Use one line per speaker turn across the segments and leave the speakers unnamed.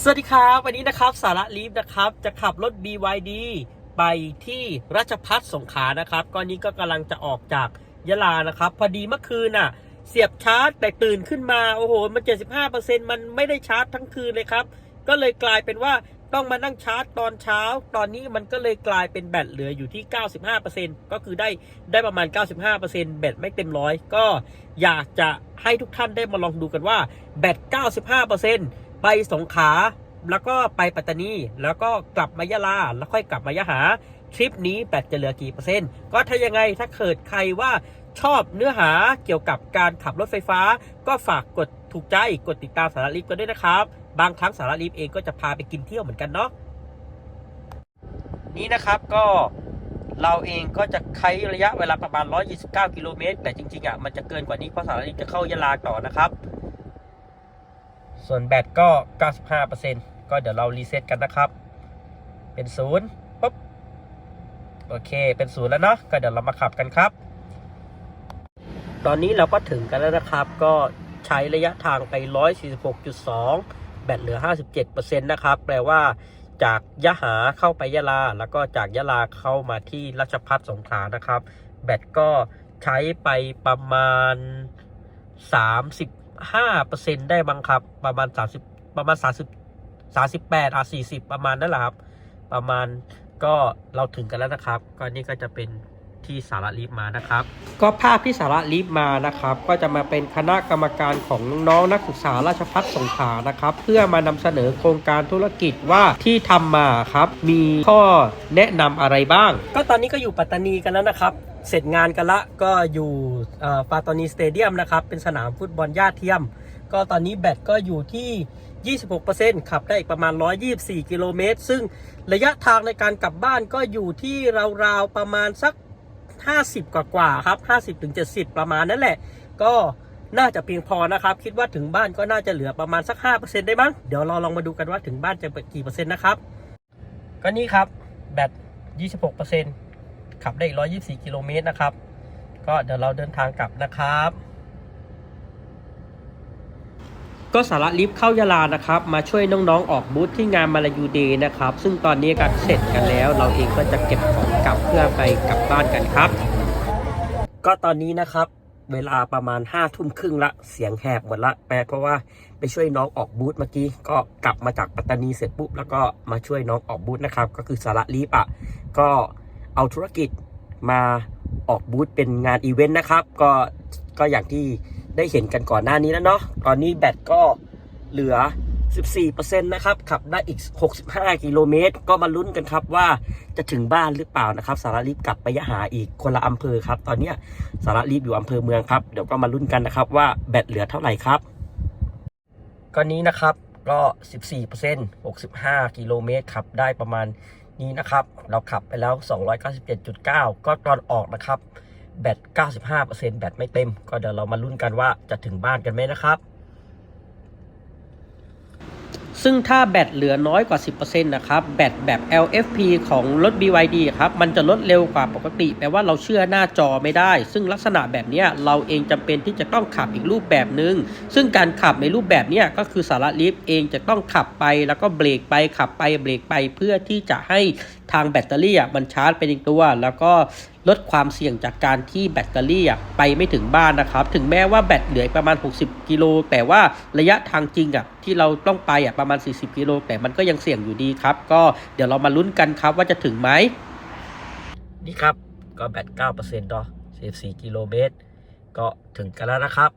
สวัสดีครับ วันนี้นะครับสาระลีฟนะครับ จะขับรถ BYD ไปที่ราชพัฒสงขลานะครับก็นี้ก็กำลังจะออกจากยะลานะครับ พอดีเมื่อคืนน่ะ เสียบชาร์จแต่ตื่นขึ้นมา โอ้โห มัน 75%มันไม่ได้ชาร์จทั้งคืนเลยครับ ก็เลยกลายเป็นว่าต้องมานั่งชาร์จตอนเช้า ตอนนี้มันก็เลยกลายเป็นแบตเหลืออยู่ที่ 95%ก็คือได้ได้ประมาณ 95%แบตไม่เต็มร้อยก็อยากจะให้ทุกท่านได้มาลองดูกันว่าแบต 95% ไปสงขลาแล้วก็ไปปัตตานี แล้วก็กลับมายะลา แล้วค่อยกลับมายะหา ทริปนี้แบตจะเหลือกี่เปอร์เซ็นต์ ก็ถ้ายังไงถ้าเกิดใครว่าชอบเนื้อหาเกี่ยวกับการขับรถไฟฟ้า ก็ฝากกดถูกใจกดติดตามสาระลิฟกันด้วยนะครับ บางครั้งสาระลิฟเองก็จะพาไปกินเที่ยวเหมือนกันเนาะนี่นะครับก็เราเองก็จะใช้ระยะเวลาประมาณ 129 กิโลเมตร แต่จริงๆอะมันจะเกินกว่านี้เพราะสาระลิฟจะเข้ายะลาต่อนะครับ ส่วนแบตก็ 95%ก็เดี๋ยวเรารีเซ็ตกันนะครับ เป็นศูนย์ปุ๊บ โอเค เป็นศูนย์แล้วเนาะ ก็เดี๋ยวเรามาขับกันครับ ตอนนี้เราก็ถึงกันแล้วนะครับ ก็ใช้ระยะทางไป 146.2 แบตเหลือ 57%นะครับ แปลว่าจากยะหาเข้าไปยะลา แล้วก็จากยะลาเข้ามาที่ราชพัฒสงขลานะครับ แบตก็ใช้ไปประมาณ 35%ได้บ้างครับ ประมาณ 30 ประมาณ 30 38อะ40 ประมาณนั่นแหละครับ ประมาณก็เราถึงกันแล้วนะครับ ก็นี่ก็จะเป็น ที่สาระลีฟมานะครับ ก็ภาพที่สาระลีฟมานะครับ ก็จะมาเป็นคณะกรรมการของน้องๆนักศึกษาราชพัฒสงขลานะครับ เพื่อมานำเสนอโครงการธุรกิจว่าที่ทำมาครับ มีข้อแนะนำอะไรบ้าง ก็ตอนนี้ก็อยู่ปัตตานีกันแล้วนะครับเสร็จงานกันละก็อยู่เอ่อปาตานีสเตเดียมนะครับ เป็นสนามฟุตบอลญาติเทียม ก็ตอนนี้แบตก็อยู่ที่ 26%ขับได้อีกประมาณ 124 กิโลเมตร ซึ่งระยะทางในการกลับบ้านก็อยู่ที่ราวๆ ประมาณสัก 50 กว่าๆครับ50ถึง70 ประมาณนั่นแหละ ก็น่าจะเพียงพอนะครับ คิดว่าถึงบ้านก็น่าจะเหลือประมาณสัก 5%ได้มั้งเดี๋ยวเราลองมาดูกันว่าถึงบ้านจะเป็นกี่เปอร์เซ็นต์นะครับ ก็นี่ครับแบต 26%ขับได้อีก124 กิโลเมตรนะครับ ก็เดี๋ยวเราเดินทางกลับนะครับ ก็สาระลิฟต์เข้ายาลานะครับ มาช่วยน้องๆออกบูธที่งานมาลายูเดย์นะครับ ซึ่งตอนนี้ก็เสร็จกันแล้ว เราเองก็จะเก็บของกลับเพื่อไปกลับบ้านกันครับ ก็ตอนนี้นะครับ เวลาประมาณ5้าทุ่มครึ่งละเสียงแหบหมดละแปลเพราะว่าไปช่วยน้องออกบูธเมื่อกี้ก็กลับมาจากปัตตานีเสร็จปุ๊บแล้วก็มาช่วยน้องออกบูธนะครับ ก็คือสาระลีฟอะก็เอาธุรกิจมาออกบูธเป็นงานอีเวนต์นะครับ ก็ก็อย่างที่ ได้เห็นกันก่อนหน้านี้แล้วเนาะ ตอนนี้แบตก็เหลือ 14%นะครับ ขับได้อีก 65 กิโลเมตร ก็มาลุ้นกันครับว่าจะถึงบ้านหรือเปล่านะครับ สาระลีฟกลับไปยะหาอีกคนละอำเภอครับ ตอนนี้สาระลีฟอยู่อำเภอเมืองครับ เดี๋ยวก็มาลุ้นกันนะครับว่าแบตเหลือเท่าไหร่ครับก็นี้นะครับก็ 14% 65 กิโลเมตรขับได้ประมาณนี้นะครับ เราขับไปแล้ว 297.9 ก็ตอนออกนะครับ แบต 95%แบตไม่เต็ม ก็เดี๋ยวเรามาลุ้นกันว่าจะถึงบ้านกันไหมนะครับ ซึ่งถ้าแบตเหลือน้อยกว่า 10%นะครับ แบตแบบ LFP ของรถ BYD ครับ มันจะลดเร็วกว่าปกติ แปลว่าเราเชื่อหน้าจอไม่ได้ ซึ่งลักษณะแบบนี้เราเองจำเป็นที่จะต้องขับอีกรูปแบบหนึง่ง ซึ่งการขับในรูปแบบนี้ก็คือสาระลิฟต์เองจะต้องขับไปแล้วก็เบรกไปขับไปเบรกไปเพื่อที่จะให้ทางแบตเตอรี่มันชาร์จไปในตัว แล้วก็ ลดความเสี่ยงจากการที่แบตเตอรี่อะไปไม่ถึงบ้านนะครับ ถึงแม้ว่าแบตเหลือประมาณ 60 กิโล แต่ว่าระยะทางจริงอะที่เราต้องไปอะประมาณ 40 กิโล แต่มันก็ยังเสี่ยงอยู่ดีครับ ก็เดี๋ยวเรามาลุ้นกันครับว่าจะถึงไหมนี่ครับ ก็แบต9%เนาะ44กิโลเมตร ก็ถึงกันแล้วนะครับ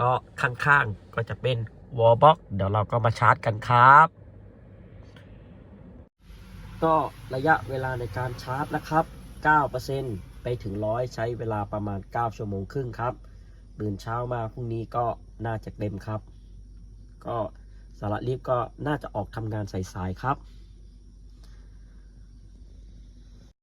ก็ข้างๆก็จะเป็นวอลบ็อกเดี๋ยวเราก็มาชาร์จกันครับ ก็ระยะเวลาในการชาร์จนะครับ 9%ไปถึง100ใช้เวลาประมาณ 9 ชั่วโมงครึ่งครับตื่นเช้ามาพรุ่งนี้ก็น่าจะเต็มครับ ก็สาระรีบก็น่าจะออกทำงานสายๆครับ